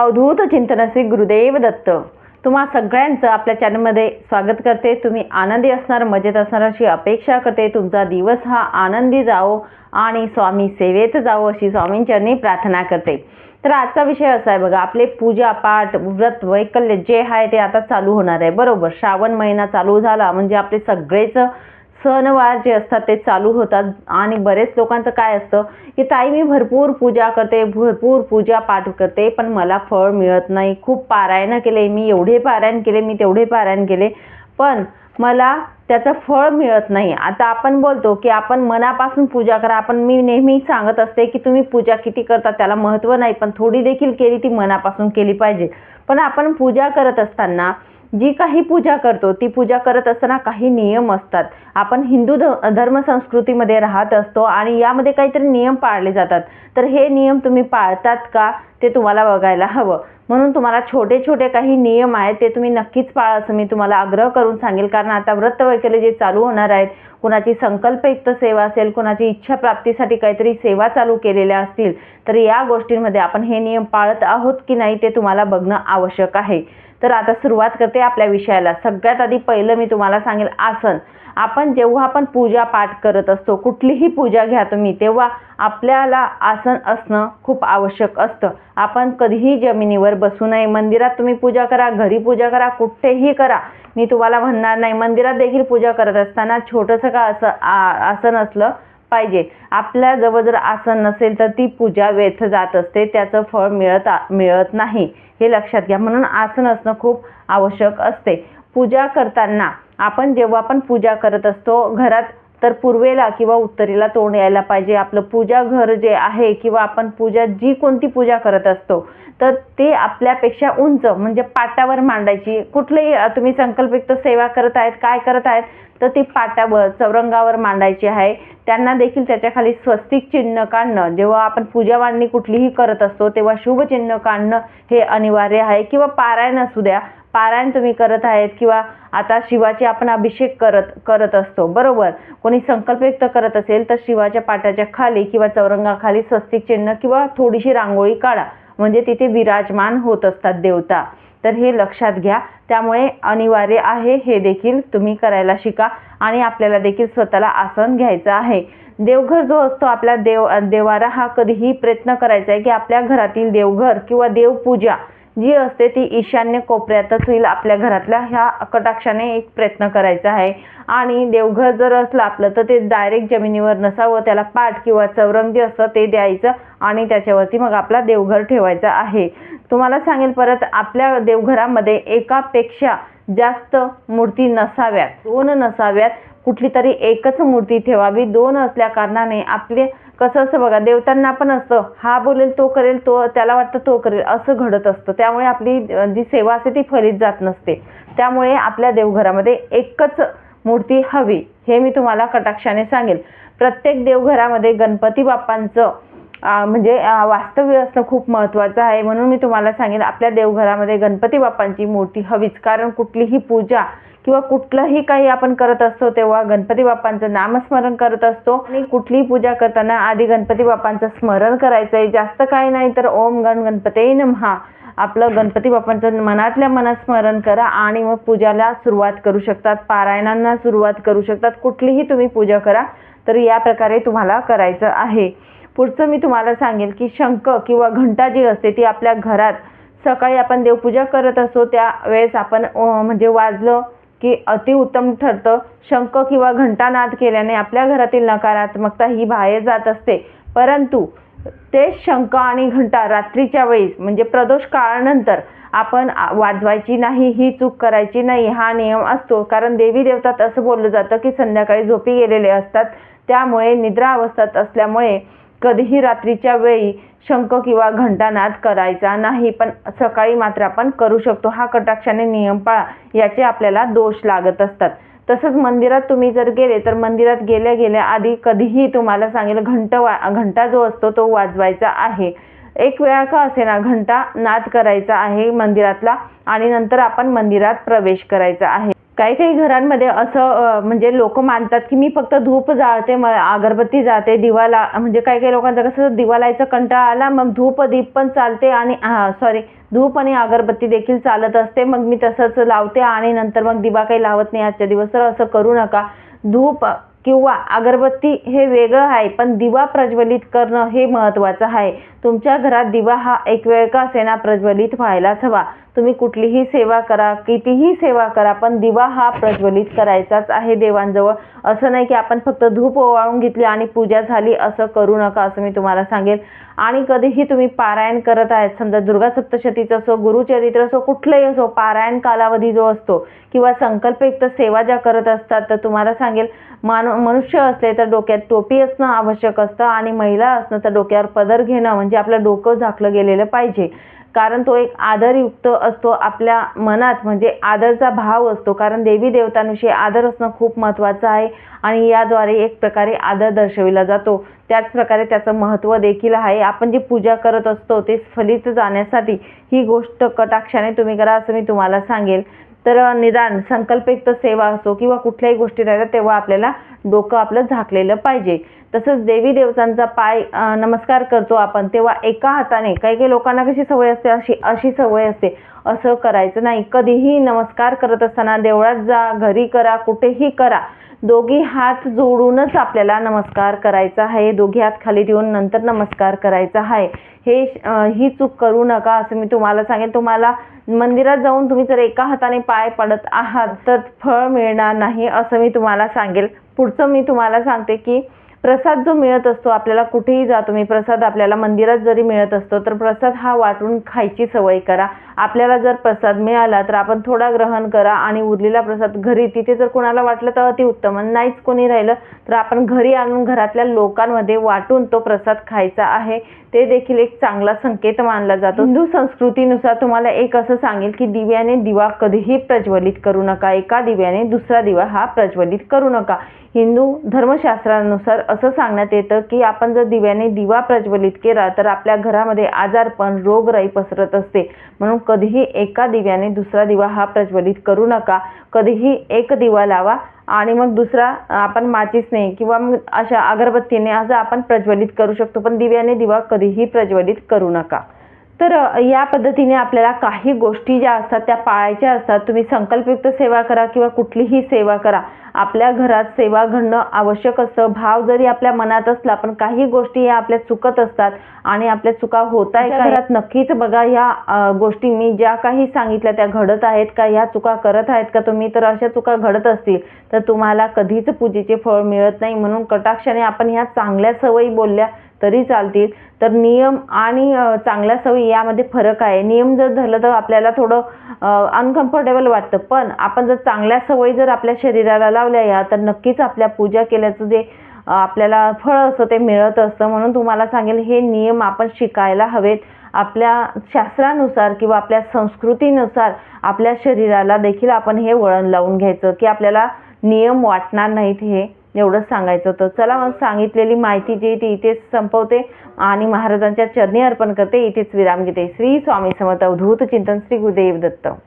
अवधूत चिंतन श्री गुरुदेव दत्त. तुम्हा सगळ्यांचं आपल्या चॅनलमध्ये स्वागत करते. तुम्ही आनंदी असणार मजेत असणार अशी अपेक्षा करते. तुमचा दिवस हा आनंदी जावो आणि स्वामी सेवेत जावो अशी स्वामींचरणी प्रार्थना करते. तर आजचा विषय असा आहे बघा आपले पूजा पाठ व्रत वैकल्य जे आहे ते आता चालू होणार आहे. बरोबर श्रावण महिना चालू झाला. म्हणजे आपले सगळेच सणवार जे असतात ते चालू होतात. आणि बरेच लोकांचं काय असतं की ताई मी भरपूर पूजा करते भरपूर पूजा पाठ करते पण मला फळ मिळत नाही. खूप पारायण केले मी एवढे पारायण केले मी तेवढे पारायण केले पण मला त्याचं फळ मिळत नाही. आता आपण बोलतो की आपण मनापासून पूजा करा. आपण मी नेहमी सांगत असते की तुम्ही पूजा किती करता त्याला महत्त्व नाही पण थोडी देखील केली ती मनापासून केली पाहिजे. पण आपण पूजा करत असताना जी काही पूजा करतो ती पूजा करत असताना काही नियम असतात. आपण हिंदू ध धर्म संस्कृतीमध्ये राहत असतो आणि यामध्ये काहीतरी नियम पाळले जातात. तर हे नियम तुम्ही पाळतात का? ते तुम्हाला बघायला हवं. म्हणून तुम्हाला छोटे छोटे काही नियम आहेत ते तुम्ही नक्कीच पाळा असं मी तुम्हाला आग्रह करून सांगेल. कारण आता व्रत वैकल्य जे चालू होणार आहेत कुणाची संकल्पयुक्त सेवा असेल कुणाची इच्छा प्राप्तीसाठी काहीतरी सेवा चालू केलेल्या असतील तर या गोष्टींमध्ये आपण हे नियम पाळत आहोत की नाही ते तुम्हाला बघणं आवश्यक आहे. तर आता सुरुवात करते आपल्या विषयाला. सगळ्यात आधी पहिलं मी तुम्हाला सांगेल आसन. आपण जेव्हा आपण पूजा पाठ करत असतो कुठलीही पूजा घ्या तुम्ही तेव्हा आपल्याला आसन असणं खूप आवश्यक असतं. आपण कधीही जमिनीवर बसू नये. मंदिरात तुम्ही पूजा करा घरी पूजा करा कुठेही करा. मी तुम्हाला म्हणणार नाही मंदिरात देखील पूजा करत असताना छोटंसं का असं आसन असलं पाहिजे. आपल्या जवळ जर आसन नसेल तर ती पूजा व्यर्थ जात असते. त्याचं फळ मिळत मिळत नाही. हे लक्षात घ्या. म्हणून आसन असणं खूप आवश्यक असते. पूजा करताना आपण जेव्हा पण पूजा करत असतो घरात तर पूर्वेला किंवा उत्तरेला तोंड यायला पाहिजे. आपलं पूजा घर जे आहे किंवा आपण पूजा जी कोणती पूजा करत असतो तर ते आपल्यापेक्षा उंच म्हणजे पाटावर मांडायची. कुठलंही तुम्ही संकल्पयुक्त सेवा करत आहेत काय करत आहेत तर ती पाटावर चौरंगावर मांडायची आहे. त्यांना देखील त्याच्याखाली स्वस्तिक चिन्ह काढणं. जेव्हा आपण पूजा मांडणी कुठलीही करत असतो तेव्हा शुभ चिन्ह काढणं हे अनिवार्य आहे. किंवा पारायण असू द्या पारायण तुम्ही करत आहेत किंवा आता शिवाचे आपण अभिषेक करत करत असतो बरोबर? कोणी संकल्पयुक्त करत असेल तर शिवाच्या पाटाच्या खाली किंवा चौरंगाखाली स्वस्तिक चिन्ह किंवा थोडीशी रांगोळी काढा. म्हणजे तिथे विराजमान होत असतात देवता. तर हे लक्षात घ्या. त्यामुळे अनिवार्य आहे हे देखील तुम्ही करायला शिका आणि आपल्याला देखील स्वतःला आसन घ्यायचं आहे. देवघर जो असतो आपला देव देवारा हा कधीही प्रयत्न करायचा आहे की आपल्या घरातील देवघर किंवा देवपूजा जी असते ती ईशान्य कोपऱ्यातच होईल आपल्या घरातल्या ह्या कटाक्षाने एक प्रयत्न करायचा आहे. आणि देवघर जर असलं आपलं तर ते डायरेक्ट जमिनीवर नसावं त्याला पाठ किंवा चौरंग जे असतं ते द्यायचं आणि त्याच्यावरती मग आपला देवघर ठेवायचा आहे. तुम्हाला सांगेल परत आपल्या देवघरामध्ये एकापेक्षा जास्त मूर्ती नसाव्यात दोन नसाव्यात. कुठली तरी एकच मूर्ती ठेवावी दोन असल्या कारणाने आपले कसं असतं बघा देवतांना पण असतं. हा बोलेल तो करेल तो त्याला वाटतं तो करेल असं घडत असतं. त्यामुळे आपली जी सेवा असते ती फलित जात नसते. त्यामुळे आपल्या देवघरामध्ये एकच मूर्ती हवी हे मी तुम्हाला कटाक्षाने सांगेल. प्रत्येक देवघरामध्ये गणपती बाप्पांचं म्हणजे वास्तव्य असणं खूप महत्त्वाचं आहे. म्हणून मी तुम्हाला सांगेन आपल्या देवघरामध्ये गणपती बाप्पांची मूर्ती हवीच. कारण कुठलीही पूजा किंवा कुठलंही काही आपण करत असतो तेव्हा गणपती बाप्पांचं नामस्मरण करत असतो. आणि कुठलीही पूजा करताना आधी गणपती बाप्पांचं स्मरण करायचं आहे जास्त काही नाही तर ओम गण गणपते नमहा आपलं गणपती बाप्पांचं मनातल्या मनात स्मरण करा आणि मग पूजाला सुरुवात करू शकतात. पारायणांना सुरुवात करू शकतात. कुठलीही तुम्ही पूजा करा तर या प्रकारे तुम्हाला करायचं आहे. पुढचं मी तुम्हाला सांगेल की शंख किंवा घंटा जी असते ती आपल्या घरात सकाळी आपण देवपूजा करत असतो त्यावेळेस आपण म्हणजे वाजलं की अतिउत्तम ठरतं. शंख किंवा घंटानाद केल्याने आपल्या घरातील नकारात्मकता ही बाहेर जात असते. परंतु ते शंख आणि घंटा रात्रीच्या वेळेस म्हणजे प्रदोष काळानंतर आपण वाजवायची नाही ही चूक करायची नाही हा नियम असतो. कारण देवी देवतात असं बोललं जातं की संध्याकाळी झोपी गेलेले असतात. त्यामुळे निद्रा अवस्थेत असल्यामुळे कधीही रात्रीच्या वेळी शंख किंवा घंटानाद करायचा नाही पण सकाळी मात्र आपण करू शकतो. हा कटाक्षाने नियम पाळा याचे आपल्याला दोष लागत असतात. तसंच मंदिरात तुम्ही जर गेले तर मंदिरात गेल्या गेल्या आधी कधीही तुम्हाला सांगेल घंट वा घंटा जो असतो तो वाजवायचा आहे. एक वेळा का असेना घंटा नाद करायचा आहे मंदिरातला आणि नंतर आपण मंदिरात प्रवेश करायचा आहे. काही काही घरांमध्ये असं म्हणजे लोक मानतात की मी फक्त धूप जाळते मग अगरबत्ती जाते दिवा ला म्हणजे काही काही लोकांचं कसं दिवा लायचा कंटाळा आला मग धूप दीप पण चालते आणि सॉरी धूप आणि अगरबत्ती देखील चालत असते. मग मी तसंच लावते आणि नंतर मग दिवा काही लावत नाही आजच्या दिवस. तर असं करू नका. धूप किंवा अगरबत्ती हे वेगळं आहे पण दिवा प्रज्वलित करणं हे महत्त्वाचं आहे. तुमच्या घरात दिवा हा एक वेळ का असेना प्रज्वलित व्हायलाच हवा? तुम्ही कुठलीही सेवा करा कितीही सेवा करा पण दिवा हा प्रज्वलित करायचाच आहे देवांजवळ. असं नाही की आपण फक्त धूप ओवाळून घेतली आणि पूजा झाली असं करू नका असं मी तुम्हाला सांगेल आणि कधीही तुम्ही पारायण करत आहेत समजा दुर्गा सप्तशतीचं असो गुरुचरित्र असो कुठलंही असो पारायण कालावधी जो असतो किंवा संकल्पयुक्त सेवा ज्या करत असतात तर तुम्हाला सांगेल मानु मनुष्य असले तर डोक्यात टोपी असणं आवश्यक असतं आणि महिला असणं तर डोक्यावर पदर घेणं म्हणजे म्हणजे आपलं डोकं झाकलं गेलेलं पाहिजे. कारण तो एक आदरयुक्त असतो आपल्या मनात म्हणजे आदरचा भाव असतो. कारण देवी देवतांविषयी आदर असणं खूप महत्त्वाचं आहे आणि याद्वारे एक प्रकारे आदर दर्शविला जातो. त्याच प्रकारे त्याचं महत्त्व देखील आहे. आपण जी पूजा करत असतो ते फलित जाण्यासाठी ही गोष्ट कटाक्षाने तुम्ही करा असं मी तुम्हाला सांगेल. तर निदान संकल्पयुक्त सेवा असो किंवा कुठल्याही गोष्टी राहिल्या तेव्हा आपल्याला डोकं आपलं झाकलेलं पाहिजे. तसंच देवी देवतांचा पाय नमस्कार करतो आपण तेव्हा एका हाताने काही काही लोकांना कशी सवय असते अशी अशी सवय असते. असं करायचं नाही. कधीही नमस्कार करत असताना देवळात जा घरी करा कुठेही करा. दोघी हात जोडूनच आपल्याला नमस्कार करायचा आहे. दोघी हात खाली ठेवून नंतर नमस्कार करायचा आहे. हे ही चूक करू नका असं मी तुम्हाला सांगेन. तुम्हाला मंदिरात जाऊन तुम्ही जर एका हाताने पाय पडत आहात तर फळ मिळणार नाही असं मी तुम्हाला सांगेल. पुढचं मी तुम्हाला सांगते की प्रसाद जो मिळत असतो आपल्याला कुठेही जा तुम्ही. प्रसाद आपल्याला मंदिरात जरी मिळत असतो तर प्रसाद हा वाटून खायची सवय करा. आपल्याला जर प्रसाद मिळाला तर आपण थोडा ग्रहण करा आणि उरलेला प्रसाद घरी तिथे जर कोणाला वाटलं तर अतिउत्तम. उत्तम नाहीच कोणी राहिलं तर आपण घरी आणून घरातल्या लोकांमध्ये वाटून तो प्रसाद खायचा आहे. ते देखील एक चांगला संकेत मानला जातो. हिंदू संस्कृतीनुसार तुम्हाला एक असं सांगेल की दिव्याने दिवा कधीही प्रज्वलित करू नका. एका दिव्याने दुसरा दिवा हा प्रज्वलित करू नका. हिंदू धर्मशास्त्रानुसार असं सांगण्यात येतं की आपण जर दिव्याने दिवा प्रज्वलित केला तर आपल्या घरामध्ये आजारपण रोगराई पसरत असते. म्हणून कधीही एका दिव्याने दुसरा दिवा हा प्रज्वलित करू नका. कधीही एक दिवा लावा आणि मग दुसरा आपण माचीसने किंवा मग अशा अगरबत्तीने असं आपण प्रज्वलित करू शकतो पण दिव्याने दिवा कधीही प्रज्वलित करू नका. तर या पद्धतीने आपल्याला काही गोष्टी ज्या असतात त्या पाळायच्या असतात. तुम्ही संकल्पयुक्त सेवा करा किंवा कुठलीही सेवा करा. आपल्या घरात सेवा घडणं आवश्यक असतं. भाव जरी आपल्या मनात असला पण काही गोष्टी या आपल्या चुकत असतात आणि आपल्या चुका होत आहे का घरात नक्कीच बघा ह्या अ, गोष्टी मी ज्या काही सांगितल्या त्या घडत आहेत का? ह्या चुका करत आहेत का? तुम्ही तर अशा चुका घडत असतील तर तुम्हाला कधीच पूजेचे फळ मिळत नाही. म्हणून कटाक्षाने आपण ह्या चांगल्या सवयी बोलल्या तरी चालतील. तर नियम आणि चांगल्या सवयी यामध्ये फरक आहे. नियम जर धरलं तर आपल्याला थोडं अनकम्फर्टेबल वाटतं. पण आपण जर चांगल्या सवयी जर आपल्या शरीराला लावल्या या तर नक्कीच आपल्या पूजा केल्याचं जे आपल्याला फळ असतं ते मिळत असतं. म्हणून तुम्हाला सांगेल हे नियम आपण शिकायला हवेत. आपल्या शास्त्रानुसार किंवा आपल्या संस्कृतीनुसार आपल्या शरीराला देखील आपण हे वळण लावून घ्यायचं की आपल्याला नियम वाटणार नाहीत हे. एवढंच सांगायचं होतं. चला मग सांगितलेली माहिती जी आहे ती इथेच संपवते आणि महाराजांच्या चरणी अर्पण करते. इथेच विराम घेते श्री स्वामी समर्थ अवधूत चिंतन श्री गुरुदेव दत्त.